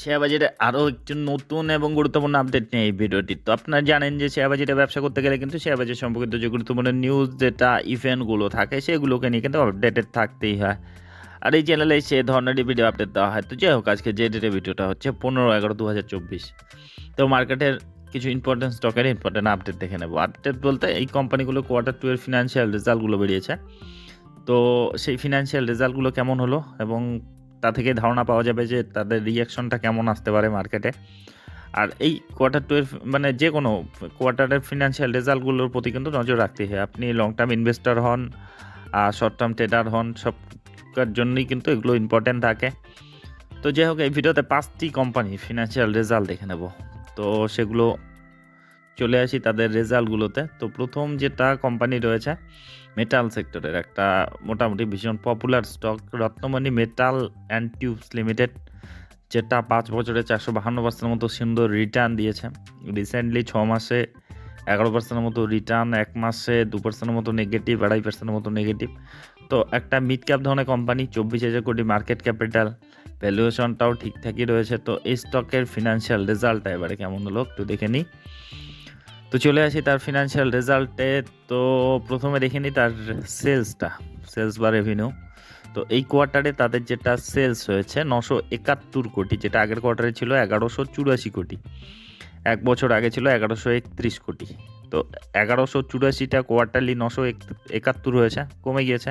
Share বাজারে আরও একটি নতুন এবং গুরুত্বপূর্ণ আপডেট নিয়ে এই ভিডিওটি। তো আপনারা জানেন যে শেয়ার বাজারে ব্যবসা করতে গেলে কিন্তু শেয়ার বাজার সম্পর্কিত যে গুরুত্বপূর্ণ নিউজ যেটা ইভেন্টগুলো থাকে, সেগুলোকে নিয়ে কিন্তু আপডেটেড থাকতেই হয়। আর এই চ্যানেলে সে ধরনেরই ভিডিও আপডেট দেওয়া হয়। তো যাই হোক আজকে যে ডেটের ভিডিওটা হচ্ছে পনেরো এগারো দু হাজার চব্বিশ। তো মার্কেটের কিছু ইম্পর্টেন্ট স্টকের ইম্পর্টেন্ট আপডেট দেখে নেব। আপডেট বলতে এই কোম্পানিগুলো কোয়ার্টার টু এর ফিনান্সিয়াল রেজাল্টগুলো বেরিয়েছে। তো সেই ফিনান্সিয়াল রেজাল্টগুলো কেমন হলো এবং তা থেকে ধারণা পাওয়া যাবে যে তাদের রিয়াকশনটা কেমন আসতে পারে মার্কেটে আর এই কোয়ার্টার টু এর মানে যে কোনো কোয়ার্টারের ফিনান্সিয়াল রেজাল্টগুলোর প্রতি কিন্তু নজর রাখতে হয়। আপনি লং টার্ম ইনভেস্টর হন আর শর্ট টার্ম ট্রেডার হন, সবকার জন্যই কিন্তু এগুলো ইম্পর্ট্যান্ট থাকে। তো যাই হোক, এই ভিডিওতে পাঁচটি কোম্পানি ফিনান্সিয়াল রেজাল্ট দেখে নেব। তো সেগুলো চলে আসি তাদের রেজাল্টগুলোতে তো প্রথম যেটা কোম্পানি রয়েছে মেটাল সেক্টরের একটা মোটামুটি ভীষণ popular stock Ratnamani metal and tubes limited যেটা পাঁচ বছরে চারশো বাহান্ন পার্সেন্টের মতো সুন্দর রিটার্ন দিয়েছে। রিসেন্টলি ছ মাসে এগারো পার্সেন্টের মতো রিটার্ন এক মাসে দু পার্সেন্টের মতো নেগেটিভ আড়াই পার্সেন্টের মতো নেগেটিভ তো একটা মিড ক্যাপ ধরনের কোম্পানি চব্বিশ হাজার কোটি মার্কেট ক্যাপিটাল ভ্যালুয়েশনটাও ঠিকঠাকই রয়েছে। তো এই স্টকের ফিনান্সিয়াল রেজাল্টটা এবারে কেমন হলো একটু দেখে নিই। তো চলে আসি তার ফিনান্সিয়াল রেজাল্টে তো প্রথমে দেখে নিই তার সেলসটা সেলস বা রেভিনিউ তো এই কোয়ার্টারে তাদের যেটা সেলস হয়েছে নশো একাত্তর কোটি, যেটা আগের কোয়ার্টারে ছিল এগারোশো চুরাশি কোটি। এক বছর আগে ছিল এগারোশো একত্রিশ কোটি। তো এগারোশো চুরাশিটা কোয়ার্টারলি নশো একাত্তর হয়েছে, কমে গিয়েছে।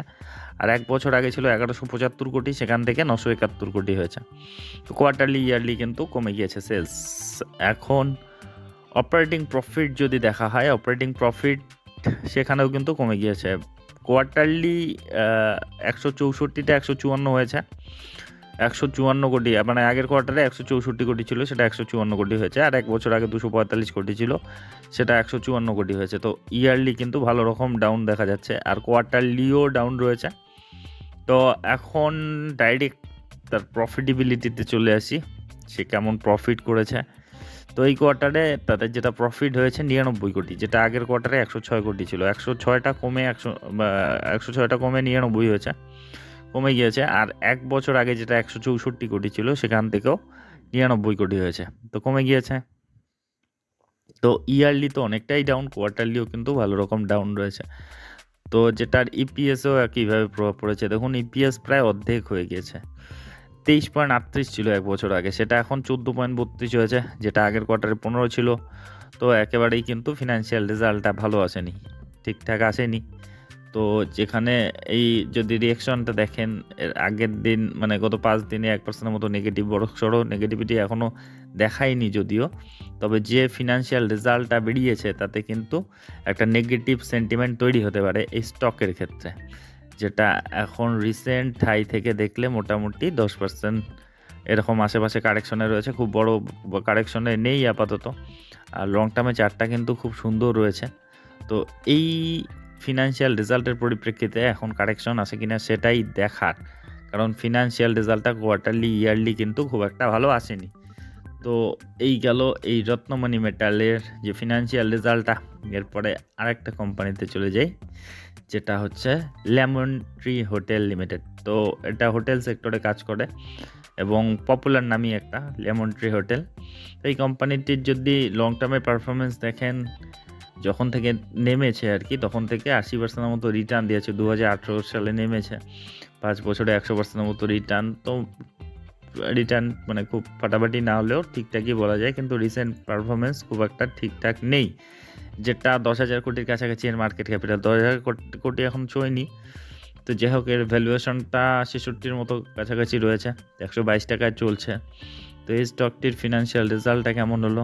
আর এক বছর আগে ছিল এগারোশো পঁচাত্তর কোটি, সেখান থেকে নশো একাত্তর কোটি হয়েছে। তো কোয়ার্টারলি ইয়ারলি কিন্তু কমে গিয়েছে সেলস এখন অপারেটিং প্রফিট যদি দেখা হয় অপারেটিং প্রফিট সেখানেও কিন্তু কমে গিয়েছে। কোয়ার্টারলি একশো চৌষট্টিটা একশো চুয়ান্ন হয়েছে। একশো চুয়ান্ন কোটি মানে আগের কোয়ার্টারে একশো চৌষট্টি কোটি ছিল, সেটা একশো চুয়ান্ন কোটি হয়েছে। আর এক বছর আগে দুশো পঁয়তাল্লিশ কোটি ছিল, সেটা একশো চুয়ান্ন কোটি হয়েছে। তো ইয়ারলি কিন্তু ভালো রকম ডাউন দেখা যাচ্ছে, আর কোয়ার্টারলিও ডাউন রয়েছে। তো এখন ডাইরেক্ট তার প্রফিটেবিলিটিতে চলে আসি, সে কেমন প্রফিট করেছে। তো এই কোয়ার্টারে তাদের যেটা প্রফিট হয়েছে নিরানব্বই কোটি, যেটা আগের কোয়ার্টারে একশো ছয় কোটি ছিল। একশো ছয়টা কমে একশো একশো ছয়টা কমে নিরানব্বই হয়েছে, কমে গিয়েছে। আর এক বছর আগে যেটা একশো চৌষট্টি কোটি ছিল, সেখান থেকেও নিরানব্বই কোটি হয়েছে। তো কমে গিয়েছে। তো ইয়ারলি তো অনেকটাই ডাউন কোয়ার্টারলিও কিন্তু ভালো রকম ডাউন রয়েছে। তো যেটার ইপিএসও একইভাবে প্রভাব পড়েছে। দেখুন ইপিএস প্রায় অর্ধেক হয়ে গিয়েছে। তেইশ পয়েন্ট আটত্রিশ ছিল এক বছর আগে। সেটা এখন চোদ্দ পয়েন্ট বত্রিশ হয়েছে, যেটা আগের কোয়ার্টারে পনেরো ছিল। তো একেবারেই কিন্তু ফিনান্সিয়াল রেজাল্টটা ভালো আসেনি, ঠিকঠাক আসেনি। তো যেখানে এই যদি রিয়েকশনটা দেখেন, এর আগের দিন মানে গত পাঁচ দিনে এক পার্সেন্টের মতো নেগেটিভ বড় সড়ো নেগেটিভিটি এখনও দেখায়নি যদিও। তবে যে ফিনান্সিয়াল রেজাল্টটা বেরিয়েছে, তাতে কিন্তু একটা নেগেটিভ সেন্টিমেন্ট তৈরি হতে পারে এই স্টকের ক্ষেত্রে। যেটা এখন রিসেন্ট হাই থেকে দেখলে মোটামুটি দশ পার্সেন্ট এরকম আশেপাশে কারেকশনে রয়েছে। খুব বড় কারেকশনে নেই আপাতত। আর লং টার্মে চারটা কিন্তু খুব সুন্দর রয়েছে। তো এই ফিনান্সিয়াল রেজাল্টের পরিপ্রেক্ষিতে এখন কারেকশন আছে কিনা সেটাই দেখার। কারণ ফিনান্সিয়াল রেজাল্টটা কোয়ার্টারলি ইয়ারলি কিন্তু খুব একটা ভালো আসেনি। তো এই গেল এই রত্নমণি মেটালের যে ফিনান্সিয়াল রেজাল্টটা, এরপরে আরেকটা কোম্পানিতে চলে যাই, যেটা হচ্ছে লেমন ট্রি হোটেল লিমিটেড। তো এটা হোটেল সেক্টরে কাজ করে এবং পপুলার নামই একটা লেমন ট্রি হোটেল। তো এই কোম্পানিটির যদি লং টার্মে পারফরমেন্স দেখেন, যখন থেকে নেমেছে আর কি তখন থেকে আশি পার্সেন্টের মতো রিটার্ন দিয়েছে। দু হাজার আঠেরো সালে নেমেছে, পাঁচ বছরে একশো পার্সেন্টের মতো রিটার্ন তো রিটার্ন মানে খুব ফাটাফাটি না হলেও ঠিকঠাকই বলা যায়, কিন্তু রিসেন্ট পারফরমেন্স খুব একটা ঠিকঠাক নেই। যেটা দশ হাজার কোটির কাছাকাছি এর মার্কেট ক্যাপিটাল দশ হাজার কোটি এখন ছয়নি তো যাই হোক, এর ভ্যালুয়েশনটা ছেষট্টির মতো কাছাকাছি রয়েছে, একশো বাইশ টাকায় চলছে। তো এই স্টকটির ফিনান্সিয়াল রেজাল্টটা কেমন হলো?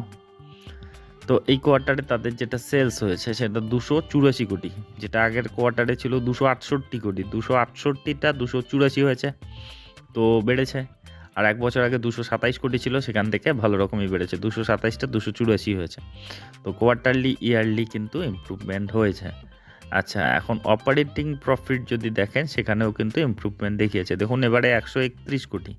তো এই কোয়ার্টারে তাদের যেটা সেলস হয়েছে, সেটা দুশো চুরাশি কোটি, যেটা আগের কোয়ার্টারে ছিল দুশো আটষট্টি কোটি, দুশো আটষট্টিটা দুশো চুরাশি হয়েছে। তো বেড়েছে। আর এক বছর আগে দুশো সাতাইশ কোটি ছিল, সেখান থেকে ভালো রকমই বেড়েছে। দুশো সাতাইশটা দুশো চুরাশি হয়েছে। তো কোয়ার্টারলি ইয়ারলি কিন্তু ইম্প্রুভমেন্ট হয়েছে। আচ্ছা এখন অপারেটিং প্রফিট যদি দেখেন, সেখানেও কিন্তু ইম্প্রুভমেন্ট দেখিয়েছে। দেখুন, এবারে একশো একত্রিশ কোটি।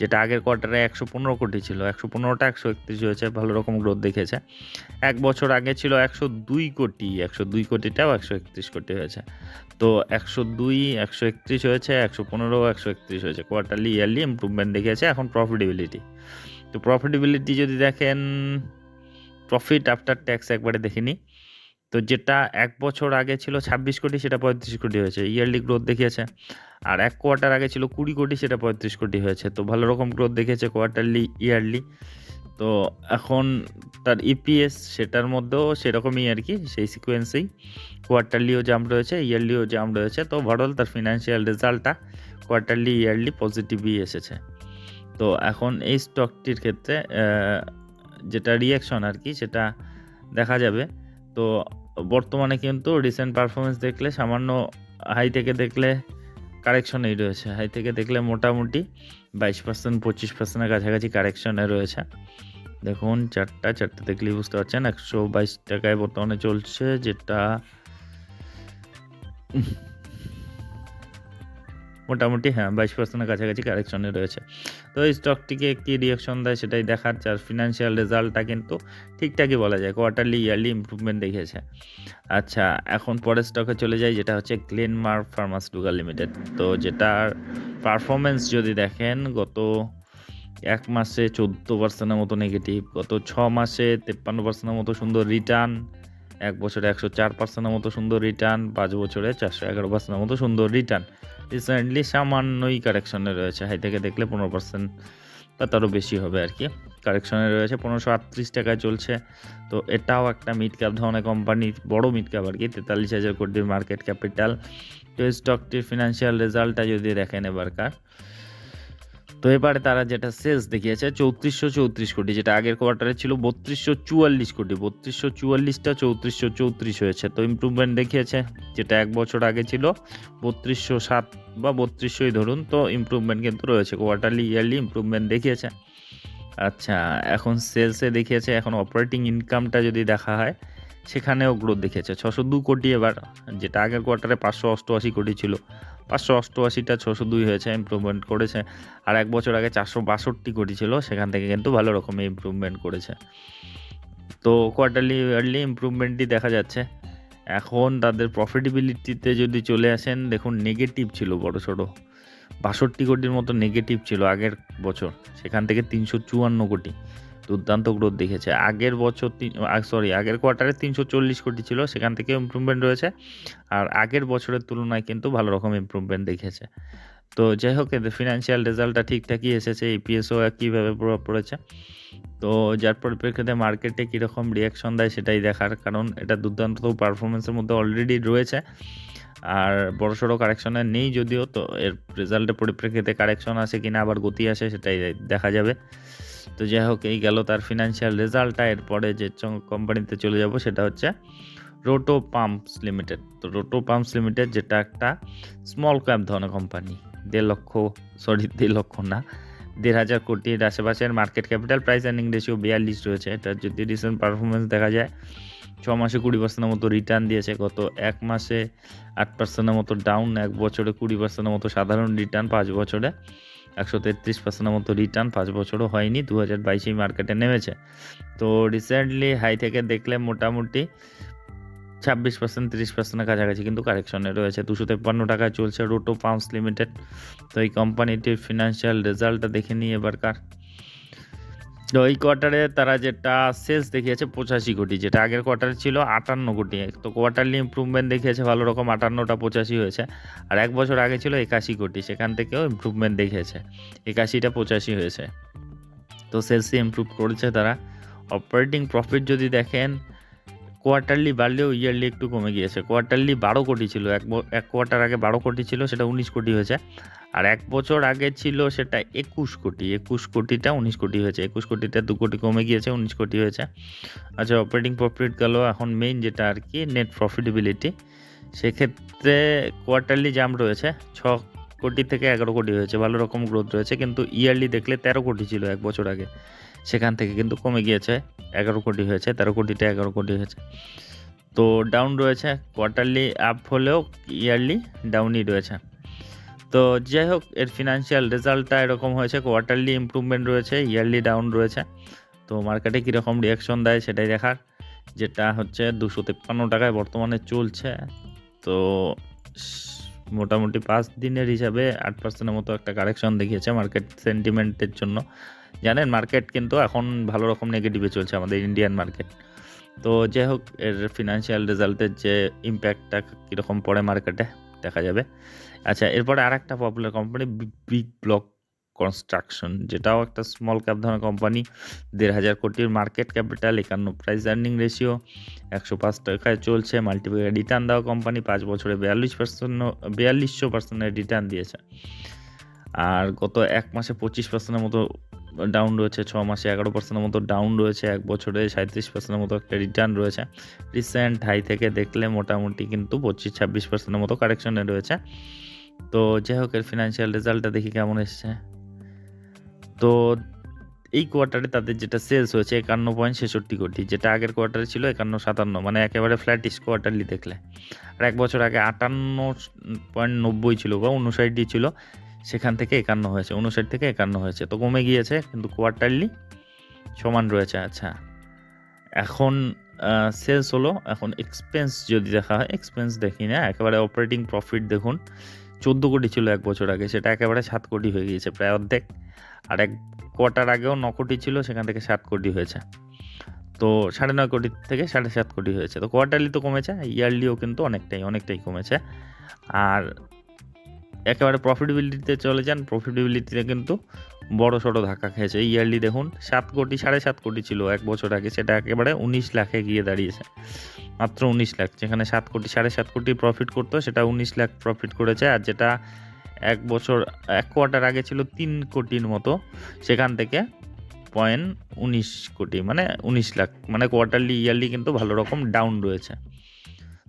যেটা আগের কোয়ার্টারে একশো পনেরো কোটি ছিল, একশো পনেরোটা একশো একত্রিশ হয়েছে, ভালো রকম গ্রোথ দেখেছে এক বছর আগে ছিল একশো দুই কোটি, একশো দুই কোটিটাও একশো একত্রিশ কোটি হয়েছে। তো একশো দুই, একশো একত্রিশ হয়েছে, একশো পনেরো, একশো একত্রিশ হয়েছে। কোয়ার্টারলি ইয়ারলি ইম্প্রুভমেন্ট দেখিয়েছে, এখন প্রফিটেবিলিটি তো প্রফিটেবিলিটি যদি দেখেন প্রফিট আফটার ট্যাক্স একবারে দেখিনি। তো যেটা এক বছর আগে ছিল ছাব্বিশ কোটি, সেটা পঁয়ত্রিশ কোটি হয়েছে। ইয়ারলি গ্রোথ দেখিয়েছে। আর এক কোয়ার্টার আগে ছিল কুড়ি কোটি, সেটা পঁয়ত্রিশ কোটি হয়েছে। তো ভালো রকম গ্রোথ দেখেছে কোয়ার্টারলি ইয়ারলি তো এখন তার ইপিএস সেটার মধ্যেও সেরকমই আর কি, সেই সিকোয়েন্সেই কোয়ার্টারলিও জাম্প রয়েছে ইয়ারলিও জাম্প রয়েছে। তো ওভারঅল তার ফিনান্সিয়াল রেজাল্টটা কোয়ার্টারলি ইয়ারলি পজিটিভই এসেছে। তো এখন এই স্টকটির ক্ষেত্রে যেটা রিয়াকশন আর কি, সেটা দেখা যাবে। তো বর্তমানে কিন্তু রিসেন্ট পারফরমেন্স দেখলে, সামান্য হাই থেকে দেখলে কারেকশনেই রয়েছে। হাই থেকে দেখলে মোটামুটি বাইশ পার্সেন্ট পঁচিশ পার্সেন্টের কাছাকাছি কারেকশনে রয়েছে। দেখুন, চারটা, চারটে দেখলেই বুঝতে পারছেন, একশো বাইশ টাকায় বর্তমানে চলছে, যেটা মোটামুটি হ্যাঁ বাইশ পার্সেন্টের কাছাকাছি কারেকশনে রয়েছে। তো এই স্টকটিকে কি রিয়াকশন দেয়, সেটাই দেখার যার ফিনান্সিয়াল রেজাল্টটা কিন্তু ঠিকঠাকই বলা যায় কোয়ার্টারলি ইয়ারলি ইম্প্রুভমেন্ট দেখিয়েছে। আচ্ছা এখন পরের স্টকে চলে যাই, যেটা হচ্ছে গ্লেনমার্ক ফার্মাসিউটিক্যাল লিমিটেড তো যেটার পারফরমেন্স যদি দেখেন, গত এক মাসে চোদ্দ পার্সেন্টের মতো নেগেটিভ গত ছ মাসে তেপ্পান্ন পার্সেন্টের মতো সুন্দর রিটার্ন এক বছরে একশো চার পার্সেন্টের মতো সুন্দর রিটার্ন পাঁচ বছরে চারশো এগারো পার্সেন্টের মতো সুন্দর রিটার্ন রিসেন্টলি সামান্যই কারেকশনে রয়েছে হাই থেকে দেখলে পনেরো পার্সেন্ট বা তারও বেশি হবে আর কি। কারেকশনে রয়েছে পনেরোশো আটত্রিশ টাকায় চলছে। তো এটাও একটা মিড ক্যাপ ধরনের কোম্পানি বড় মিড ক্যাপ আর কি, তেতাল্লিশ হাজার কোটির মার্কেট ক্যাপিটাল তো স্টকটির ফিনান্সিয়াল রেজাল্টটা যদি দেখেন এবারকার তো এবারে তারা যেটা সেলস দেখিয়েছে চৌত্রিশশো চৌত্রিশ কোটি, যেটা আগের কোয়ার্টারে ছিল বত্রিশশো চুয়াল্লিশ কোটি, বত্রিশশো চুয়াল্লিশটা চৌত্রিশশো চৌত্রিশ হয়েছে। তো ইমপ্রুভমেন্ট দেখিয়েছে, যেটা এক বছর আগে ছিল বত্রিশশো সাত বা বত্রিশশোই ধরুন, তো ইমপ্রুভমেন্ট কিন্তু রয়েছে কোয়ার্টারলি ইয়ারলি ইম্প্রুভমেন্ট দেখিয়েছে। আচ্ছা এখন সেলসে দেখিয়েছে, এখন অপারেটিং ইনকামটা যদি দেখা হয় সেখানেও গ্রোথ দেখেছে। ছশো দু কোটি এবার, যেটা আগের কোয়ার্টারে পাঁচশো অষ্টআশি কোটি ছিল। পাঁচশো অষ্টআশিটা ছশো দুই হয়েছে ইমপ্রুভমেন্ট করেছে। আর এক বছর আগে চারশো বাষট্টি কোটি ছিল, সেখান থেকে কিন্তু ভালো রকমের ইমপ্রুভমেন্ট করেছে। তো কোয়ার্টারলি ইয়ারলি ইমপ্রুভমেন্টই দেখা যাচ্ছে। এখন তাদের প্রফিটেবিলিটিতে যদি চলে আসেন, দেখুন নেগেটিভ ছিল বড় সড়ো। বাষট্টি কোটির মতো নেগেটিভ ছিল আগের বছর, সেখান থেকে তিনশো চুয়ান্ন কোটি। দুর্দান্ত গ্রোথ দেখেছে আগের বছর সরি আগের কোয়ার্টারে তিনশো চল্লিশ কোটি ছিল, সেখান থেকে ইমপ্রুভমেন্ট রয়েছে। আর আগের বছরের তুলনায় কিন্তু ভালো রকম ইমপ্রুভমেন্ট দেখেছে তো যাই হোক, এদের ফিনান্সিয়াল রেজাল্টটা ঠিকঠাকই এসেছে ইপিএসও কীভাবে প্রভাব পড়েছে। তো যার পরিপ্রেক্ষিতে মার্কেটে কীরকম রিয়াকশন দেয় সেটাই দেখার, কারণ এটা দুর্দান্ত পারফরমেন্সের মধ্যে অলরেডি রয়েছে। আর বড়সড় কারেকশনে নেই যদিও, তো এর রেজাল্টের পরিপ্রেক্ষিতে কারেকশন আসে কিনা, আবার গতি আসে সেটাই দেখা যাবে। তো যাই হোক, এই গেল তার ফিনান্সিয়াল রেজাল্টটা এরপরে যে কোম্পানিতে চলে যাব সেটা হচ্ছে রোটো পাম্পস লিমিটেড তো রোটো পাম্পস লিমিটেড যেটা একটা স্মল ক্যাপ ধরনের কোম্পানি দেড় লক্ষ সরি দেড় লক্ষ না, দেড় হাজার কোটির আশেপাশের market capital price earning ratio বিয়াল্লিশ রয়েছে। এটা যদি রিসেন্ট পারফরমেন্স দেখা যায়, ছ মাসে কুড়ি পার্সেন্টের মতো রিটার্ন দিয়েছে। গত এক মাসে আট পার্সেন্টের মতো ডাউন এক বছরে কুড়ি পার্সেন্টের মতো সাধারণ রিটার্ন পাঁচ বছরে। একশো তেত্রিশ পার্সেন্টের মতো রিটার্ন পাঁচ বছরও হয়নি দু হাজার বাইশেই মার্কেটে নেমেছে। তো রিসেন্টলি হাই থেকে দেখলে মোটামুটি ছাব্বিশ পার্সেন্ট তিরিশ পার্সেন্টের কাছাকাছি কিন্তু কারেকশনে রয়েছে। দুশো তেপ্পান্ন টাকায় চলছে রোটো পাম্পস লিমিটেড তো এই কোম্পানিটির ফিনান্সিয়াল রেজাল্টটা দেখে নিই এবারকার। তো এই কোয়ার্টারে তারা যেটা সেলস দেখিয়েছে পঁচাশি কোটি, যেটা আগের কোয়ার্টারে ছিল আটান্ন কোটি। তো কোয়ার্টারলি ইমপ্রুভমেন্ট দেখিয়েছে ভালো রকম আটান্নটা পঁচাশি হয়েছে। আর এক বছর আগে ছিল একাশি কোটি, সেখান থেকেও ইম্প্রুভমেন্ট দেখিয়েছে। একাশিটা পঁচাশি হয়েছে। তো সেলসে ইমপ্রুভ করেছে তারা। অপারেটিং প্রফিট যদি দেখেন কোয়ার্টারলি বাড়লেও ইয়ারলি একটু কমে গিয়েছে। কোয়ার্টারলি বারো কোটি ছিল। এক এক কোয়ার্টার আগে বারো কোটি ছিল, সেটা উনিশ কোটি হয়েছে। আর এক বছর আগে ছিল সেটা একুশ কোটি। একুশ কোটিটা উনিশ কোটি হয়েছে। একুশ কোটিটা দু কোটি কমে গিয়েছে, উনিশ কোটি হয়েছে। আচ্ছা অপারেটিং প্রফিট গেল এখন মেইন যেটা আর কি নেট প্রফিটেবিলিটি সেক্ষেত্রে কোয়ার্টারলি জাম্প রয়েছে। ছ কোটি থেকে এগারো কোটি হয়েছে। ভালো রকম গ্রোথ রয়েছে। কিন্তু ইয়ারলি দেখলে তেরো কোটি ছিল এক বছর আগে। সেখান থেকে কিন্তু কমে গিয়েছে, এগারো কোটি হয়েছে, তেরো কোটিটা এগারো কোটি হয়েছে। তো ডাউন রয়েছে কোয়ার্টারলি আপ হলেও ইয়ারলি ডাউনই রয়েছে। তো যাই হোক, এর ফিনান্সিয়াল রেজাল্টটা এরকম হয়েছে কোয়ার্টারলি ইমপ্রুভমেন্ট রয়েছে ইয়ারলি ডাউন রয়েছে। তো মার্কেটে কীরকম রিয়াকশন দেয় সেটাই দেখার, যেটা হচ্ছে দুশো তেপ্পান্ন টাকায় বর্তমানে চলছে। তো মোটামুটি পাঁচ দিনের হিসাবে আট পার্সেন্টের মতো একটা কারেকশন দেখিয়েছে মার্কেট সেন্টিমেন্টের জন্য। জানেন মার্কেট কিন্তু এখন ভালো রকম নেগেটিভে চলছে আমাদের ইন্ডিয়ান মার্কেট তো যাই হোক, এর ফিনান্সিয়াল রেজাল্টের যে ইম্প্যাক্টটা কীরকম পড়ে মার্কেটে দেখা যাবে। আচ্ছা এরপরে আর একটা popular company big block construction যেটাও একটা স্মল ক্যাপ ধরনের কোম্পানি দেড় হাজার কোটির মার্কেট ক্যাপিটাল একান্ন প্রাইস আর্নিং রেশিও একশো পাঁচ টাকায় চলছে মাল্টিপ্লিকার রিটার্ন দেওয়া কোম্পানি পাঁচ বছরে বিয়াল্লিশ পার্সেন্ট বিয়াল্লিশশো পার্সেন্টের রিটার্ন দিয়েছে। আর গত এক মাসে পঁচিশ পার্সেন্টের মতো ডাউন রয়েছে ছ মাসে, এগারো পার্সেন্টের মতো ডাউন রয়েছে, এক বছরে সাঁত্রিশ পার্সেন্টের মতো একটা রিটার্ন রয়েছে। রিসেন্ট হাই থেকে দেখলে মোটামুটি কিন্তু পঁচিশ ছাব্বিশ পার্সেন্টের মতো কারেকশনে রয়েছে। তো যাই হোক, এর ফিনান্সিয়াল রেজাল্টটা দেখি কেমন এসছে। তো এই কোয়ার্টারে তাদের যেটা সেলস হয়েছে একান্ন পয়েন্ট ছেষট্টি কোটি, যেটা আগের কোয়ার্টারে ছিল একান্ন সাতান্ন মানে একেবারে ফ্ল্যাটিশ কোয়ার্টারলি দেখলে। আর এক বছর আগে আটান্ন পয়েন্ট নব্বই ছিল বা উনষাটটি ছিল সেখান থেকে একান্ন হয়েছে উনষাট থেকে একান্ন হয়েছে। তো কমে গিয়েছে, কিন্তু কোয়ার্টারলি সমান রয়েছে আচ্ছা। এখন সেলস হলো, এখন এক্সপেন্স যদি দেখা হয় এক্সপেন্স দেখি না, একেবারে অপারেটিং প্রফিট দেখুন, চোদ্দ কোটি ছিল এক বছর আগে, সেটা একেবারে সাত কোটি হয়ে গিয়েছে, প্রায় অর্ধেক। আর এক কোয়ার্টার আগেও ন কোটি ছিল, সেখান থেকে সাত কোটি হয়েছে। তো সাড়ে নয় কোটি থেকে সাড়ে সাত কোটি হয়েছে। তো কোয়ার্টারলি তো কমেছে ইয়ারলিও কিন্তু অনেকটাই অনেকটাই কমেছে। আর একেবারে প্রফিটেবিলিটিতে চলে যান প্রফিটেবিলিটিতে কিন্তু বড় সড়ো ধাক্কা খেয়েছে। ইয়ারলি দেখুন, সাত কোটি, সাড়ে সাত কোটি ছিল এক বছর আগে, সেটা একেবারে উনিশ লাখে গিয়ে দাঁড়িয়েছে। মাত্র উনিশ লাখ, যেখানে সাত কোটি, সাড়ে সাত কোটি প্রফিট করতো, সেটা উনিশ লাখ প্রফিট করেছে, আর যেটা এক বছর, এক কোয়ার্টার আগে ছিল তিন কোটির মতো, সেখান থেকে পয়েন্ট উনিশ কোটি মানে উনিশ লাখ মানে কোয়ার্টারলি ইয়ারলি কিন্তু ভালো রকম ডাউন রয়েছে।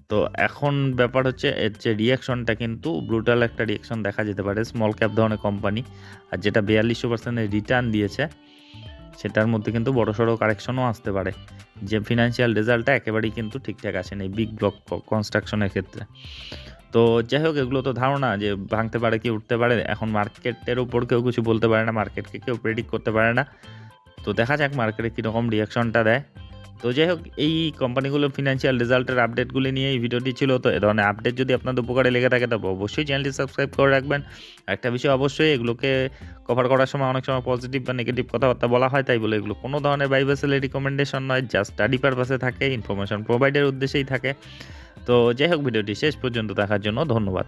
তো এখন ব্যাপার হচ্ছে, এর যে রিয়াকশনটা কিন্তু ব্রুটাল একটা রিয়াকশন দেখা যেতে পারে স্মল ক্যাপ ধরনের কোম্পানি আর যেটা বিয়াল্লিশশো পার্সেন্টের রিটার্ন দিয়েছে, সেটার মধ্যে কিন্তু বড় সড়ো কারেকশনও আসতে পারে। যে ফিনান্সিয়াল রেজাল্টটা একেবারেই কিন্তু ঠিকঠাক আসেনি বিগ ব্লক কনস্ট্রাকশনের ক্ষেত্রে। তো যাই হোক, এগুলো তো ধারণা যে ভাঙতে পারে কি উঠতে পারে, এখন মার্কেটের উপর কেউ কিছু বলতে পারে না মার্কেটকে কেউ প্রেডিক্ট করতে পারে না। তো দেখা যাক মার্কেটে কীরকম রিয়াকশনটা দেয়। তো যাই হোক, এই কোম্পানিগুলোর ফিনান্সিয়াল রেজাল্টের আপডেটগুলি নিয়ে এই ভিডিওটি ছিল। তো এ ধরনের আপডেট যদি আপনাদের উপকারে লেগে থাকে, তবে অবশ্যই চ্যানেলটি সাবস্ক্রাইব করে রাখবেন। একটা বিষয় অবশ্যই, এগুলোকে কভার করার সময় অনেক সময় পজিটিভ বা নেগেটিভ কথাবার্তা বলা হয়, তাই বলে এগুলো কোনো ধরনের বাইবেসেলের রিকমেন্ডেশন নয় জাস্ট স্টাডি পারপাসে থাকে ইনফরমেশন প্রোভাইডের উদ্দেশ্যেই থাকে। তো যাই হোক ভিডিওটি শেষ পর্যন্ত দেখার জন্য ধন্যবাদ।